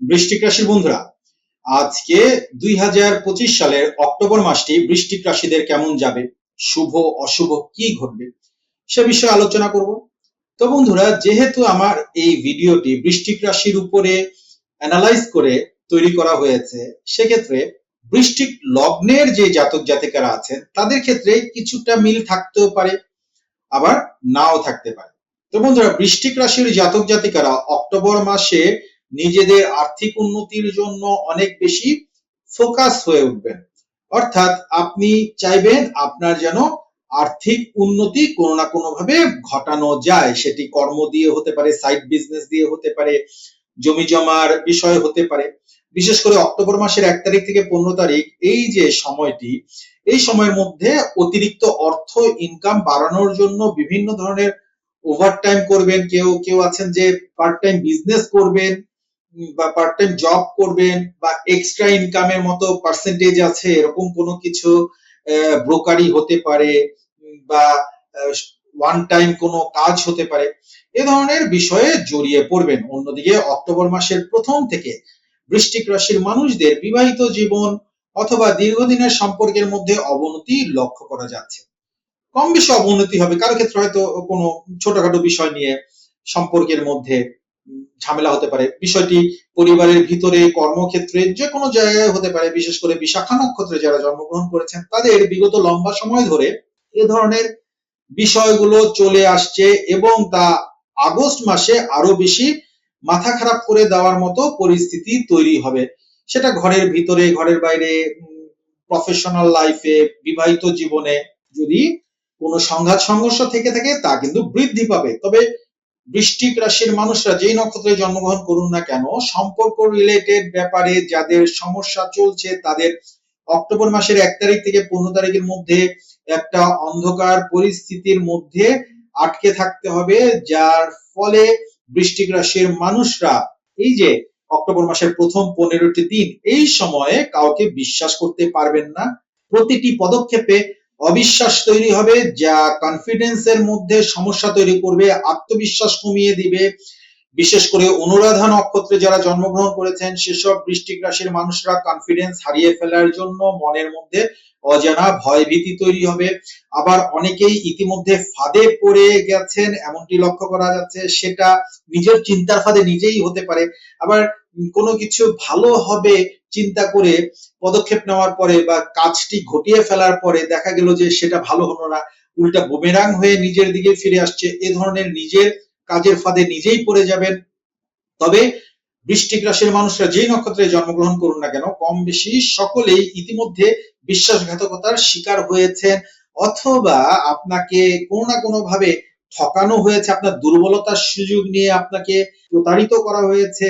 বৃষ্টিক রাশির বন্ধুরা, আজকে দুই হাজার পঁচিশ সালের অক্টোবর মাসটি বৃষ্টিক রাশিদের কেমন যাবে, শুভ, অশুভ, কি ঘটবে, সে বিষয়ে আলোচনা করব। তো বন্ধুরা, যেহেতু আমার এই ভিডিওটি বৃষ্টিক রাশির উপরে অ্যানালাইজ করে তৈরি করা হয়েছে, সেক্ষেত্রে বৃষ্টিক লগ্নের যে জাতক জাতিকারা আছেন, তাদের ক্ষেত্রে কিছুটা মিল থাকতেও পারে, আবার নাও থাকতে পারে। তো বন্ধুরা, বৃষ্টিক রাশির জাতক জাতিকারা অক্টোবর মাসে নিজেদের আর্থিক উন্নতির জন্য অনেক বেশি ফোকাস হয়ে উঠবেন। অর্থাৎ আপনি চাইবেন আপনার যেন আর্থিক উন্নতি কোনো না কোনো ভাবে ঘটানো যায়। সেটি কর্ম দিয়ে হতে পারে সাইড বিজনেস দিয়ে হতে পারে, জমি জমার বিষয় হতে পারে। বিশেষ করে অক্টোবর মাসের এক তারিখ থেকে পনেরো তারিখ, এই যে সময়টি, এই সময়ের মধ্যে অতিরিক্ত অর্থ ইনকাম বাড়ানোর জন্য বিভিন্ন ধরনের ওভারটাইম করবেন। কেউ কেউ আছেন যে পার্ট টাইম বিজনেস করবেন। বা পার্ট টাইম জব করবেন বা এক্সট্রা ইনকামের মতো পার্সেন্টেজ আছে, এরকম কোনো কিছু ব্রোকারি হতে পারে বা ওয়ান টাইম কোনো কাজ হতে পারে, এ ধরনের বিষয়ে জড়িয়ে পড়বেন। অন্যদিকে অক্টোবর মাসের প্রথম থেকে বৃষ্টিক রাশির মানুষদের বিবাহিত জীবন অথবা দীর্ঘদিনের সম্পর্কের মধ্যে অবনতি লক্ষ্য করা যাচ্ছে। কম বেশি অবনতি হবে, কারও ক্ষেত্রে হয়তো কোনো ছোটখাটো বিষয় নিয়ে সম্পর্কের মধ্যে ঝামেলা হতে পারে। বিষয়টি পরিবারের ভিতরে, কর্মক্ষেত্রে যে কোনো জায়গায় হতে পারে। বিশেষ করে বিশাখা নক্ষত্রে যারা জন্মগ্রহণ করেছেন, তাদের বিগত লম্বা সময় ধরে এ ধরনের বিষয়গুলো চলে আসছে এবং তা আগস্ট মাসে আরও বেশি মাথা খারাপ করে দেওয়ার মতো পরিস্থিতি তৈরি হবে। সেটা ঘরের ভিতরে, ঘরের বাইরে প্রফেশনাল লাইফে বিবাহিত জীবনে যদি কোনো সংঘাত, সংঘর্ষ থেকে থাকে, তা কিন্তু বৃদ্ধি পাবে। তবে বৃষ্টিক রাশির মানুষরা যেই নক্ষত্রে জন্মগ্রহণ করুন না কেন, সম্পর্ক রিলেটেড ব্যাপারে যাদের সমস্যা চলছে তাদের অক্টোবর মাসের এক তারিখ থেকে পনেরো তারিখের মধ্যে একটা অন্ধকার পরিস্থিতির মধ্যে আটকে থাকতে হবে, যার ফলে বৃষ্টিক রাশির মানুষরা এই যে অক্টোবর মাসের প্রথম পনেরোটি দিন, এই সময়ে কাউকে বিশ্বাস করতে পারবেন না। প্রতিটি পদক্ষেপে অবিশ্বাস তৈরি হবে যা কনফিডেন্সের মধ্যে সমস্যা তৈরি করবে, আত্মবিশ্বাস কমিয়ে দিবে। বিশেষ করে অনুরাধা নক্ষত্রে যারা জন্মগ্রহণ করেছেন, সেসব বৃষ্টিক রাশির মানুষরা কনফিডেন্স হারিয়ে ফেলার জন্য মনের মধ্যে অজানা ভয় ভীতি তৈরি হবে। আবার অনেকেই ইতিমধ্যে ফাঁদে পড়ে গেছেন, এমনটি লক্ষ্য করা যাচ্ছে, সেটা নিজের চিন্তার ফাঁদে নিজেই হতে পারে। আবার কোনো কিছু ভালো হবে চিন্তা করে পদক্ষেপ নেওয়ার পরে বা কাজটি ঘটিয়ে ফেলার পরে দেখা গেল যে সেটা ভালো হলো না, উল্টা বোমেরাং হয়ে নিজের দিকে ফিরে আসছে। এ ধরনের নিজের কাজের ফাঁদে নিজেই পড়ে যাবেন। তবে বৃষ্টিক রাশির মানুষরা যেই নক্ষত্রে জন্মগ্রহণ করুন না কেন, কম বেশি সকলেই ইতিমধ্যে বিশ্বাসঘাতকতার শিকার হয়েছেন, অথবা আপনাকে কোনো না কোনো ভাবে ঠকানো হয়েছে, আপনার দুর্বলতার সুযোগ নিয়ে আপনাকে প্রতারিত করা হয়েছে।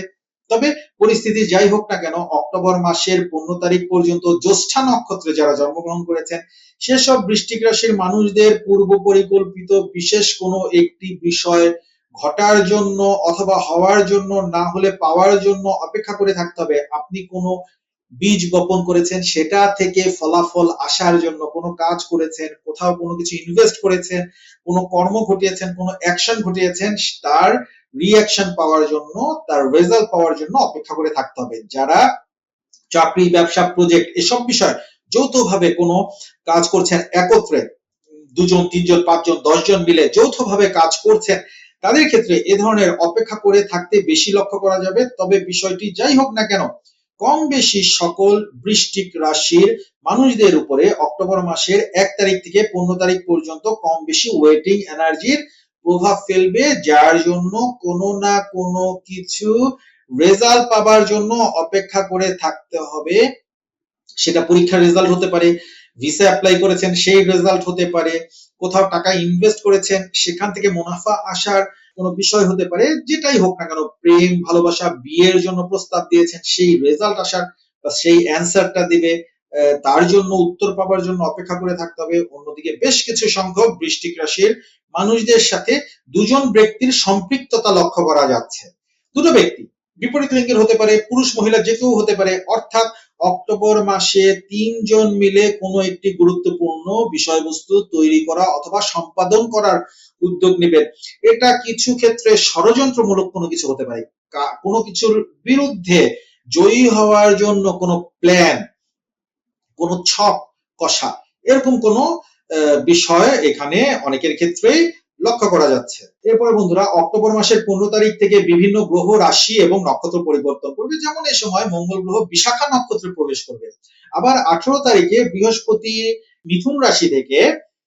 তবে পরিস্থিতি যাই হোক না কেন, অক্টোবর মাসের পনেরো তারিখ পর্যন্ত জ্যৈষ্ঠা নক্ষত্রে যারা জন্মগ্রহণ করেছেন, সেসব বৃষ্টিক রাশির মানুষদের পূর্ব পরিকল্পিত বিশেষ কোনো একটি বিষয় ঘটার জন্য অথবা হওয়ার জন্য না হলে পাওয়ার জন্য অপেক্ষা করে থাকতে হবে। আপনি কোনো বীজ বপন করেছেন, সেটা থেকে ফলাফল আসার জন্য কোনো কাজ করেছেন, কোথাও কোনো কিছু ইনভেস্ট করেছেন, কোনো কর্ম ঘটিয়েছেন, কোনো অ্যাকশন ঘটিয়েছেন, তার রিয়াকশন পাওয়ার জন্য, তার রেজাল্ট পাওয়ার জন্য অপেক্ষা করে থাকতে হবে। যারা চাকরি, ব্যবসা প্রজেক্ট এসব বিষয় যৌথভাবে কোনো কাজ করছেন একত্রে, দুজন, তিনজন, পাঁচজন, দশজন মিলে যৌথভাবে কাজ করছেন, তাদের ক্ষেত্রে এ ধরনের অপেক্ষা করে থাকতে বেশি লক্ষ্য করা যাবে। তবে বিষয়টি যাই হোক না কেন, কম বেশি সকল বৃষ্টিক রাশির মানুষদের উপরে অক্টোবর মাসের এক তারিখ থেকে পনেরো তারিখ পর্যন্ত কম বেশি ওয়েটিং এনার্জির প্রভাব ফেলবে যার জন্য কোনো না কোনো কিছু রেজাল্ট পাবার জন্য অপেক্ষা করে থাকতে হবে। সেটা পরীক্ষার রেজাল্ট হতে পারে ভিসা অ্যাপ্লাই করেছেন, সেই রেজাল্ট হতে পারে, কোথাও টাকা ইনভেস্ট করেছেন, সেখান থেকে মুনাফা আসার কোনো বিষয় হতে পারে, যেটাই হোক না কেন, প্রেম, ভালোবাসা, বিয়ের জন্য প্রস্তাব দিয়েছেন, সেই রেজাল্ট আসার বা সেই অ্যান্সারটা দিবে তার জন্য উত্তর পাবার জন্য অপেক্ষা করে থাকতে হবে। অন্যদিকে বেশ কিছু সংখ্যক বৃষ্টিক রাশির মানুষদের সাথে দুজন ব্যক্তির সম্পৃক্ততা লক্ষ্য করা যাচ্ছে। দুটো ব্যক্তি, বিপরীত লিঙ্গের হতে পারে, পুরুষ, মহিলা, যে কেউ হতে পারে। অর্থাৎ অক্টোবর মাসে তিনজন মিলে কোনো একটি গুরুত্বপূর্ণ বিষয়বস্তু তৈরি করা অথবা সম্পাদন করার উদ্যোগ নেবেন। এটা কিছু ক্ষেত্রে ষড়যন্ত্রমূলক কোনো কিছু হতে পারে। কোনো কিছুর বিরুদ্ধে জয়ী হওয়ার জন্য কোনো প্ল্যান, কোনো ছক, কষা, এরকম কোনো বিষয় এখানে অনেকের ক্ষেত্রেই লক্ষ্য করা যাচ্ছে। এরপরে বন্ধুরা, অক্টোবর মাসের পনেরো তারিখ থেকে বিভিন্ন গ্রহ রাশি এবং নক্ষত্র পরিবর্তন করবে। যেমন এই সময় মঙ্গল গ্রহ বিশাখা নক্ষত্রে প্রবেশ করবে। আবার আঠারো তারিখে বৃহস্পতি মিথুন রাশি থেকে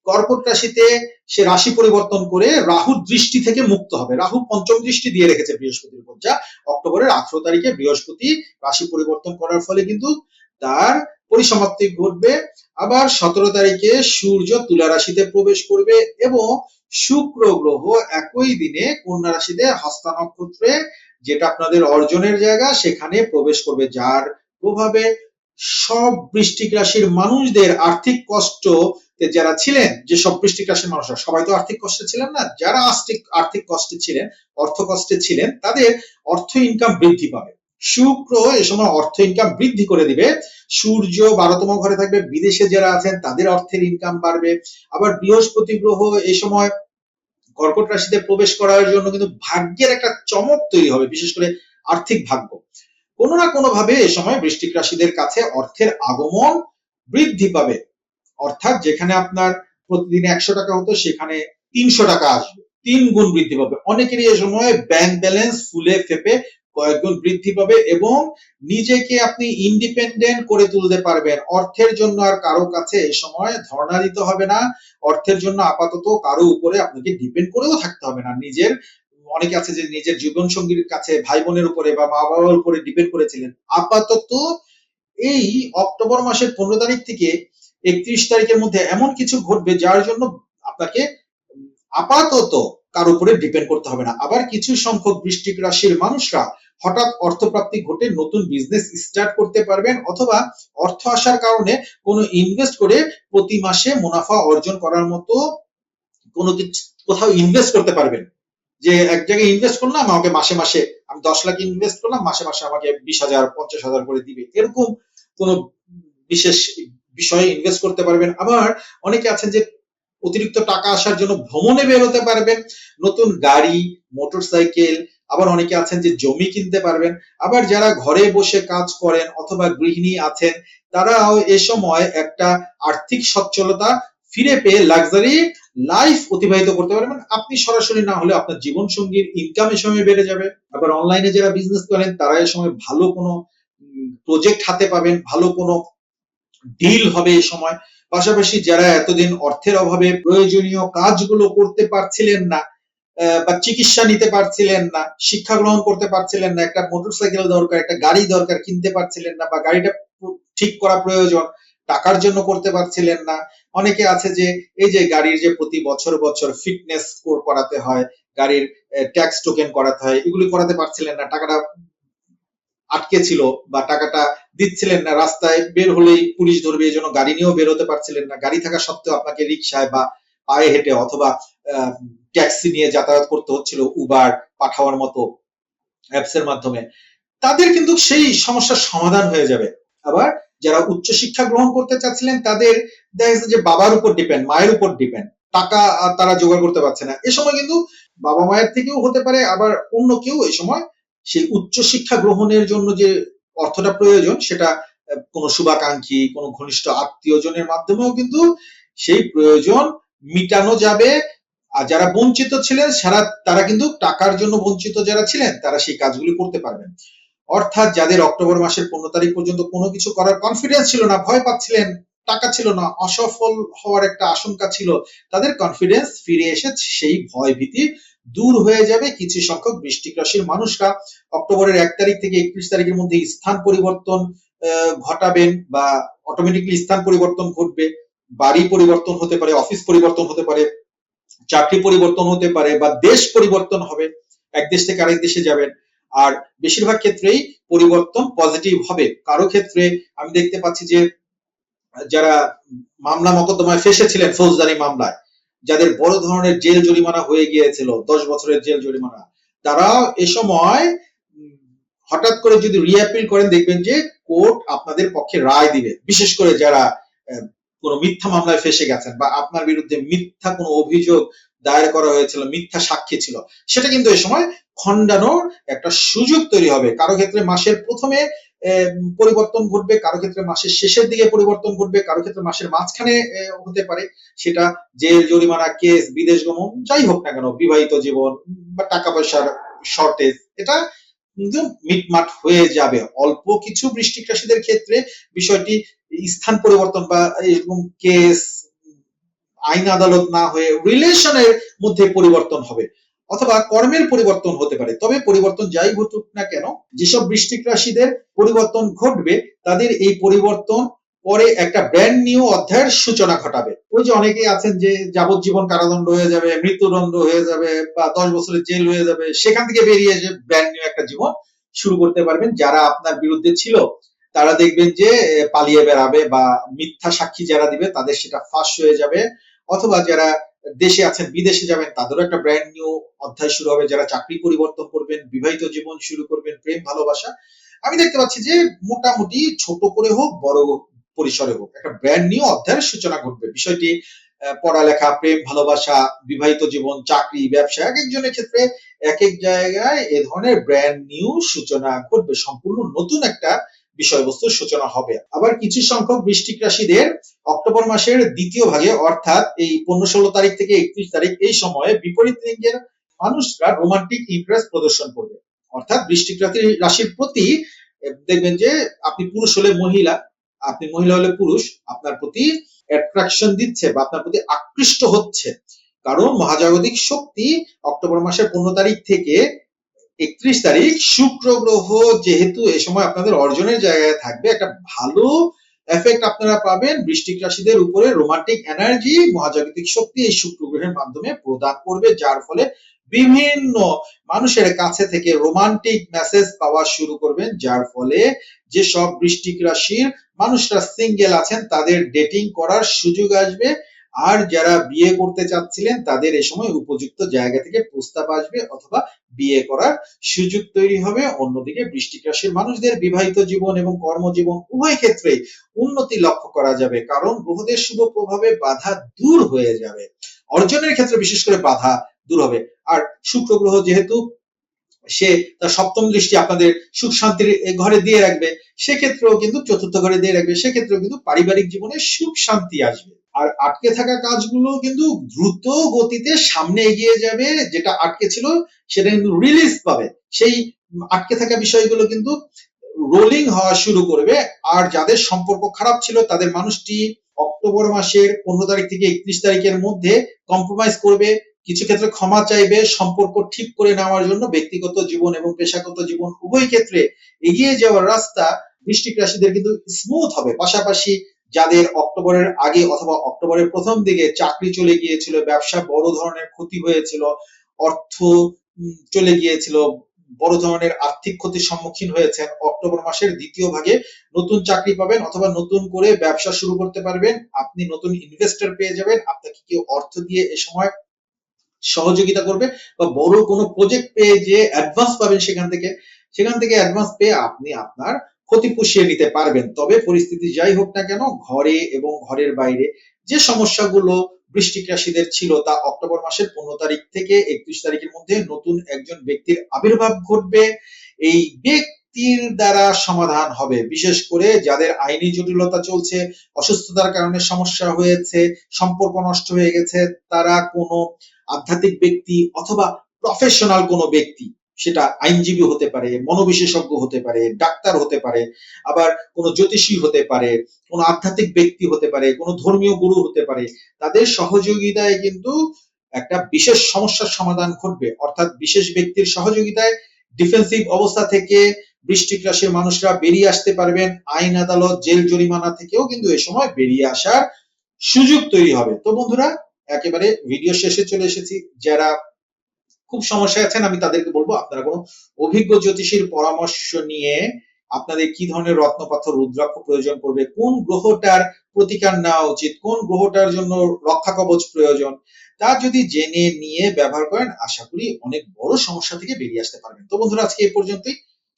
কর্কট রাশিতে সে রাশি পরিবর্তন করে রাহু দৃষ্টি থেকে মুক্ত হবে। রাহু পঞ্চম দৃষ্টি দিয়ে রেখেছে বৃহস্পতির উপর। যা অক্টোবরের আঠারো তারিখে বৃহস্পতি রাশি পরিবর্তন করার ফলে কিন্তু তার পরিসমাপ্তি ঘটবে। আবার সতেরো তারিখে সূর্য তুলা রাশিতে প্রবেশ করবে এবং শুক্র গ্রহ একই দিনে কন্যা রাশিতে হস্তা নক্ষত্রে যেটা আপনাদের অর্জনের জায়গা, সেখানে প্রবেশ করবে, যার প্রভাবে সব বৃষ্টিক রাশির মানুষদের আর্থিক কষ্ট যারা ছিলেন, যে সব বৃষ্টিক রাশির মানুষরা, সবাই তো আর্থিক কষ্টে ছিলেন না, যারা আর্থিক আর্থিক কষ্টে ছিলেন অর্থ কষ্টে ছিলেন, তাদের অর্থ ইনকাম বৃদ্ধি পাবে। শুক্র এ সময় অর্থ ইনকাম বৃদ্ধি করে দিবে। সূর্য বারোতম ঘরে থাকবে। বিদেশে যারা আছেন, তাদের অর্থের ইনকাম বাড়বে। আবার বৃহস্পতি গ্রহ এই সময় কর্কট রাশিতে প্রবেশ করার জন্য কিন্তু ভাগ্যের একটা চমক তৈরি হবে, বিশেষ করে আর্থিক ভাগ্য। কোনো না কোনো ভাবে এই সময় বৃষ্টিক রাশিদের কাছে অর্থের আগমন বৃদ্ধি পাবে। অর্থাৎ যেখানে আপনার প্রতিদিন একশো টাকা হতো, সেখানে তিনশো টাকা আসবে। তিন গুণ বৃদ্ধি পাবে। অনেকেরই এই সময় ব্যাংক ব্যালেন্স ফুলে ফেপে কয়েক গুণ বৃদ্ধি পাবে এবং নিজেকে আপনি ইন্ডিপেন্ডেন্ট করে তুলতে পারবেন। অর্থের জন্য আর কারও কাছে এই সময় ধর্ণা দিতে হবে না। অর্থের জন্য আপাতত কারও উপরে আপনাকে ডিপেন্ড করেও থাকতে হবে না। নিজের, অনেকে আছে যে নিজের জীবন সঙ্গীর কাছে ভাই বোনের উপরে বা মা বাবার উপরে ডিপেন্ড করেছিলেন। আপাতত এই অক্টোবর মাসের পনেরো তারিখ থেকে একত্রিশ তারিখের মধ্যে এমন কিছু ঘটবে যার জন্য আপনাকে আপাতত কার উপরে ডিপেন্ড করতে হবে না। আবার কিছু সংখ্যক বৃষ্টিক রাশির মানুষরা হঠাৎ অর্থপ্রাপ্তি ঘটে নতুন বিজনেস স্টার্ট করতে পারবেন অথবা অর্থ আসার কারণে কোনো ইনভেস্ট করে প্রতি মাসে মুনাফা অর্জন করার মতো কোনো কিছু কোথাও ইনভেস্ট করতে পারবেন। যে এক জায়গায় ইনভেস্ট করলাম, আমাকে মাসে মাসে আমি দশ লাখ ইনভেস্ট করলাম, মাসে মাসে আমাকে বিশ হাজার, পঞ্চাশ হাজার করে দিবে। এরকম কোনো বিশেষ বিষয়ে ইনভেস্ট করতে পারবেন। আবার অনেকে আছেন যে অতিরিক্ত টাকা আসার জন্য ভ্রমণে বেরোতে পারবেন। নতুন গাড়ি মোটরসাইকেল আবার অনেকে আছেন যে জমি কিনতে পারবেন, আবার যারা ঘরে বসে কাজ করেন অথবা গৃহিণী আছেন, তারাও এ সময় একটা আর্থিক সচ্ছলতা ফিরে পেয়ে লাক্সারি লাইফ অতিবাহিত করতে পারবেন। আপনি সরাসরি না হলে আপনার জীবন সঙ্গীর ইনকাম এ সময় বেড়ে যাবে। আবার অনলাইনে যারা বিজনেস করেন, তারা এ সময় ভালো কোনো প্রজেক্ট হাতে পাবেন, ভালো কোনো ডিল হবে এই সময়। পাশাপাশি যারা এতদিন অর্থের অভাবে প্রয়োজনীয় কাজগুলো করতে পারছিলেন না বা চিকিৎসা নিতে পারছিলেন না, শিক্ষা গ্রহণ করতে পারছিলেন না, একটা মোটরসাইকেল দরকার, একটা গাড়ি দরকার, কিনতে পারছিলেন না বা গাড়িটা ঠিক করা প্রয়োজন, টাকার জন্য করতে পারছিলেন না। অনেকে আছে যে, এই যে গাড়ির যে প্রতি বছর বছর ফিটনেস স্কোর করাতে হয়, গাড়ির ট্যাক্স টোকেন করাতে হয়, এগুলি করাতে পারছিলেন না, টাকাটা আটকে ছিল বা টাকাটা দিচ্ছিলেন না, রাস্তায় বের হলেই পুলিশ ধরবে, এই জন্য গাড়ি নিয়েও বের হতে পারছিলেন না, গাড়ি থাকা সত্ত্বেও আপনাকে রিক্সায় বা পায়ে হেঁটে অথবা ট্যাক্সি নিয়ে যাতায়াত করতে হচ্ছিল, উবার পাঠাওয়ার মতো অ্যাপস এর মাধ্যমে, তাদের কিন্তু সেই সমস্যার সমাধান হয়ে যাবে। আবার যারা উচ্চশিক্ষা গ্রহণ করতে চাচ্ছিলেন, তাদের দেখা যাচ্ছে যে বাবার উপর ডিপেন্ড মায়ের উপর ডিপেন্ড টাকা তারা জোগাড় করতে পারছে না। এ সময় কিন্তু বাবা মায়ের থেকেও হতে পারে, আবার অন্য কেউ এই সময় সেই উচ্চশিক্ষা গ্রহণের জন্য যে অর্থটা প্রয়োজন, সেটা কোনো শুভাকাঙ্ক্ষী, কোনো ঘনিষ্ঠ আত্মীয়জনের মাধ্যমেও কিন্তু সেই প্রয়োজন মিটানো যাবে। আর যারা বঞ্চিত ছিলেন, সারা তারা কিন্তু টাকার জন্য বঞ্চিত যারা ছিলেন, তারা সেই কাজগুলি করতে পারবেন। অর্থাৎ যাদের অক্টোবর মাসের পনেরো তারিখ পর্যন্ত কোনো কিছু করার কনফিডেন্স ছিল না, ভয় পাচ্ছিলেন, টাকা ছিল না, অসফল হওয়ার একটা আশঙ্কা ছিল, তাদের কনফিডেন্স ফিরে এসে সেই ভয় ভীতি দূর হয়ে যাবে। কিছু সংখ্যক বৃষ্টিক রাশির মানুষরা অক্টোবরের এক তারিখ থেকে একত্রিশ তারিখের মধ্যে স্থান পরিবর্তন ঘটাবেন বা অটোমেটিকলি স্থান পরিবর্তন ঘটবে। বাড়ি পরিবর্তন হতে পারে অফিস পরিবর্তন হতে পারে, চাকরি পরিবর্তন হতে পারে বা দেশ পরিবর্তন হবে, এক দেশ থেকে আরেক দেশে যাবেন। আর বেশিরভাগ ক্ষেত্রেই পরিবর্তন পজিটিভ হবে। কারও ক্ষেত্রে আমি দেখতে পাচ্ছি যে, যারা মামলা মোকদ্দমায় ফেসেছিলেন ফৌজদারি মামলায়, যাদের বড় ধরনের জেল জরিমানা হয়ে গিয়েছিল, দশ বছরের জেল জরিমানা, তারা এ সময়, হঠাৎ করে যদি রিঅ্যাপিল করেন, দেখবেন যে কোর্ট আপনাদের পক্ষে রায় দিবে। বিশেষ করে যারা কোনো মিথ্যা মামলায় ফেসে গেছেন বা আপনার বিরুদ্ধে মিথ্যা কোনো অভিযোগ দায়ের করা হয়েছিল, মিথ্যা সাক্ষী ছিল, সেটা কিন্তু এই সময় খণ্ডানোর একটা সুযোগ তৈরি হবে। কারও ক্ষেত্রে মাসের প্রথমে পরিবর্তন ঘটবে, কারও ক্ষেত্রে মাসের শেষের দিকে পরিবর্তন ঘটবে, কারও ক্ষেত্রে মাসের মাঝখানে হতে পারে। সেটা জেল, জরিমানা, কেস, বিদেশ গমন, যাই হোক না কেন, বিবাহিত জীবন বা টাকা পয়সার শর্টেজ এটা মিটমাট হয়ে যাবে। অল্প কিছু বৃষ্টিক রাশিদের ক্ষেত্রে বিষয়টি স্থান পরিবর্তন বা এরকম কেস আইন আদালত না হয়ে রিলেশনের মধ্যে পরিবর্তন হবে অথবা কর্মের পরিবর্তন হতে পারে। তবে পরিবর্তন যাই ঘটুক না কেন, যেসব বৃষ্টিক রাশিদের পরিবর্তন ঘটবে, তাদের এই পরিবর্তন পরে একটা ব্র্যান্ড নিউ অধ্যায়ের সূচনা ঘটাবে। ওই যে অনেকেই আছেন যে যাবজ্জীবন কারাদণ্ড হয়ে যাবে, মৃত্যুদণ্ড হয়ে যাবে বা দশ বছরের জেল হয়ে যাবে, সেখান থেকে বেরিয়ে এসে ব্র্যান্ড নিউ একটা জীবন শুরু করতে পারবেন। যারা আপনার বিরুদ্ধে ছিল, তারা দেখবেন যে পালিয়ে বেড়াবে বা মিথ্যা সাক্ষী যারা দিবে, তাদের সেটা ফাঁস হয়ে যাবে। অথবা যারা দেশে আছেন, বিদেশে যাবেন, তাদেরও একটা ব্র্যান্ড নিউ অধ্যায় শুরু হবে। যারা চাকরি পরিবর্তন করবেন, বিবাহিত জীবন শুরু করবেন, প্রেম, ভালোবাসা। আমি দেখতে পাচ্ছি যে মোটামুটি ছোট করে হোক, বড় পরিসরে হোক। একটা ব্র্যান্ড নিউ অধ্যায়ের সূচনা ঘটবে। বিষয়টি পড়ালেখা, প্রেম, ভালোবাসা, বিবাহিত জীবন, চাকরি, ব্যবসা, এক একজনের ক্ষেত্রে এক এক জায়গায় এ ধরনের ব্র্যান্ড নিউ সূচনা ঘটবে। সম্পূর্ণ নতুন একটা বিষয়বস্তুর সূচনা হবে। আবার কিছু সংখ্যক বৃষ্টিক রাশিদের অক্টোবর মাসের দ্বিতীয় ভাগে, অর্থাৎ এই পনেরো ষোলো তারিখ থেকে একত্রিশ তারিখ, এই সময়ে বিপরীত লিঙ্গের মানুষরা রোমান্টিক ইন্টারেস্ট প্রদর্শন করবে। অর্থাৎ বৃষ্টিক রাশি- রাশির প্রতি দেখবেন যে আপনি পুরুষ হলে মহিলা আপনি মহিলা হলে পুরুষ, আপনার প্রতি অ্যাট্রাকশন দিচ্ছে বা আপনার প্রতি আকৃষ্ট হচ্ছে। কারণ মহাজাগতিক শক্তি অক্টোবর মাসের পনেরো তারিখ থেকে একত্রিশ তারিখ শুক্র গ্রহ যেহেতু এ সময় আপনাদের অর্জনের জায়গায় থাকবে, একটা ভালো এফেক্ট আপনারা পাবেন। বৃষ্টিক রাশিদের উপরে রোমান্টিক এনার্জি মহাজাগতিক শক্তি এই শুক্র গ্রহের মাধ্যমে প্রদান করবে, যার ফলে বিভিন্ন মানুষের কাছে থেকে রোমান্টিক মেসেজ পাওয়া শুরু করবেন, যার ফলে যে সব বৃষ্টিক রাশির মানুষরা সিঙ্গেল আছেন, তাদের ডেটিং করার সুযোগ আসবে। আর যারা বিয়ে করতে চাচ্ছিলেন, তাদের এ সময় উপযুক্ত জায়গা থেকে প্রস্তাব আসবে অথবা বিয়ে করার সুযোগ তৈরি হবে। অন্যদিকে বৃষ্টিক রাশির মানুষদের বিবাহিত জীবন এবং কর্মজীবন উভয় ক্ষেত্রে উন্নতি লক্ষ্য করা যাবে, কারণ গ্রহদের শুভ প্রভাবে বাধা দূর হয়ে যাবে। অর্জনের ক্ষেত্রে বিশেষ করে বাধা দূর হবে। আর শুক্র গ্রহ যেহেতু, সে তার সপ্তম দৃষ্টি আপনাদের সুখ শান্তির ঘরে দিয়ে রাখবে। সেক্ষেত্রেও কিন্তু চতুর্থ ঘরে দিয়ে রাখবে। সেক্ষেত্রেও কিন্তু পারিবারিক জীবনে সুখ শান্তি আসবে। আর আটকে থাকা কাজগুলো কিন্তু দ্রুত গতিতে সামনে এগিয়ে যাবে। যেটা আটকে ছিল, সেটা কিন্তু রিলিজ পাবে। সেই আটকে থাকা বিষয়গুলো কিন্তু রোলিং হওয়া শুরু করবে। আর যাদের সম্পর্ক খারাপ ছিল, তাদের মানুষটি অক্টোবর মাসের পনেরো তারিখ থেকে একত্রিশ তারিখের মধ্যে কম্প্রোমাইজ করবে। কিছু ক্ষেত্রে ক্ষমা চাইবে, সম্পর্ক ঠিক করে নেওয়ার জন্য ব্যক্তিগত জীবন এবং পেশাগত জীবন উভয় ক্ষেত্রে এগিয়ে যাওয়ার রাস্তা বৃষ্টিক রাশিদের কিন্তু স্মুথ হবে। পাশাপাশি যাদের অক্টোবরের আগে অথবা অক্টোবরের প্রথম দিকে চাকরি চলে গিয়েছিল, ব্যবসা বড় ধরনের ক্ষতি হয়েছিল, অর্থ চলে গিয়েছিল, বড় ধরনের আর্থিক ক্ষতির সম্মুখীন হয়েছেন, অক্টোবর মাসের দ্বিতীয় ভাগে নতুন চাকরি পাবেন অথবা নতুন করে ব্যবসা শুরু করতে পারবেন। আপনি নতুন ইনভেস্টর পেয়ে যাবেন। আপনাকে কেউ অর্থ দিয়ে এ সময় সহযোগিতা করবে বা বড় কোনো প্রজেক্ট পেয়ে যে অ্যাডভান্স পাবেন সেখান থেকে সেখান থেকে অ্যাডভান্স পেয়ে আপনি আপনার ক্ষতি পুষিয়ে নিতে পারবেন। তবে পরিস্থিতি যাই হোক না কেন, ঘরে এবং ঘরের বাইরে যে সমস্যাগুলো বৃষ্টিক রাশিদের ছিল তা অক্টোবর মাসের পনেরো তারিখ থেকে একত্রিশ তারিখের মধ্যে নতুন একজন ব্যক্তির আবির্ভাব ঘটবে। এই ব্যক্তির দ্বারা সমাধান হবে। বিশেষ করে যাদের আইনি জটিলতা চলছে, অসুস্থতার কারণে সমস্যা হয়েছে, সম্পর্ক নষ্ট হয়ে গেছে, তারা কোনো আধ্যাত্মিক ব্যক্তি অথবা প্রফেশনাল কোনো ব্যক্তি, সেটা আইনজীবী হতে পারে, মনোবিশেষজ্ঞ হতে পারে, ডাক্তার হতে পারে, আবার কোনো জ্যোতিষী হতে পারে, কোনো আধ্যাত্মিক ব্যক্তি হতে পারে, কোনো ধর্মীয় গুরু হতে পারে, তাদের সহযোগিতায় কিন্তু একটা বিশেষ সমস্যার সমাধান ঘটবে। অর্থাৎ বিশেষ ব্যক্তির সহযোগিতায় ডিফেন্সিভ অবস্থা থেকে বৃষ্টিক রাশির মানুষরা বেরিয়ে আসতে পারবেন। আইন আদালত, জেল জরিমানা থেকেও কিন্তু এ সময় বেরিয়ে আসার সুযোগ তৈরি হবে। তো বন্ধুরা, একেবারে ভিডিও শেষে চলে এসেছি। যারা খুব সমস্যায় আছেন, আমি তাদেরকে বলব, আপনারা কোনো অভিজ্ঞ জ্যোতিষীর পরামর্শ নিয়ে আপনাদের কি ধরনের রত্নপাথর রুদ্রাক্ষ প্রয়োজন পড়বে, কোন গ্রহটার প্রতিকার নেওয়া উচিত, কোন গ্রহটার জন্য রক্ষা কবচ প্রয়োজন, তা যদি জেনে নিয়ে ব্যবহার করেন, আশা করি অনেক বড় সমস্যা থেকে বেরিয়ে আসতে পারবেন। তো বন্ধুরা, আজকে এই পর্যন্তই।